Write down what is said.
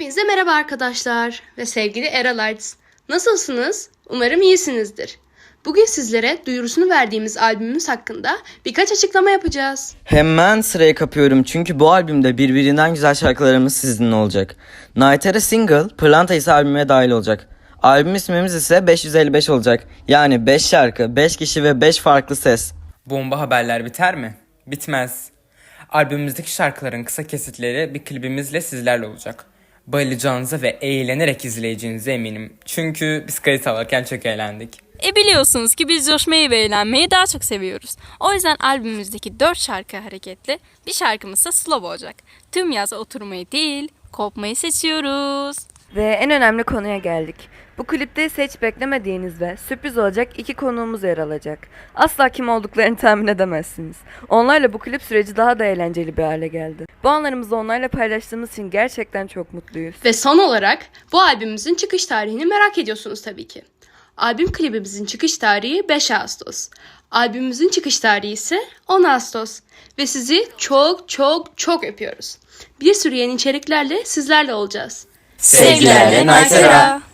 Hepinize merhaba arkadaşlar ve sevgili Eralites. Nasılsınız? Umarım iyisinizdir. Bugün sizlere duyurusunu verdiğimiz albümümüz hakkında birkaç açıklama yapacağız. Hemen sıraya kapıyorum çünkü bu albümde birbirinden güzel şarkılarımız sizinle olacak. Nightera Single, Pırlanta ise albüme dahil olacak. Albüm ismimiz ise 555 olacak. Yani 5 şarkı, 5 kişi ve 5 farklı ses. Bomba haberler biter mi? Bitmez. Albümümüzdeki şarkıların kısa kesitleri bir klibimizle sizlerle olacak. Bayılacağınıza ve eğlenerek izleyeceğinize eminim. Çünkü biz kayıt alırken çok eğlendik. E biliyorsunuz ki biz coşmayı ve eğlenmeyi daha çok seviyoruz. O yüzden albümümüzdeki 4 şarkı hareketli, bir şarkımız ise slow olacak. Tüm yaz oturmayı değil, kopmayı seçiyoruz. Ve en önemli konuya geldik. Bu klipte ise hiç beklemediğiniz ve sürpriz olacak iki konuğumuz yer alacak. Asla kim olduklarını tahmin edemezsiniz. Onlarla bu klip süreci daha da eğlenceli bir hale geldi. Bu anlarımızı onlarla paylaştığımız için gerçekten çok mutluyuz. Ve son olarak bu albümümüzün çıkış tarihini merak ediyorsunuz tabii ki. Albüm klibimizin çıkış tarihi 5 Ağustos. Albümümüzün çıkış tarihi ise 10 Ağustos. Ve sizi çok çok çok öpüyoruz. Bir sürü yeni içeriklerle sizlerle olacağız. Sevgilerle Nightera.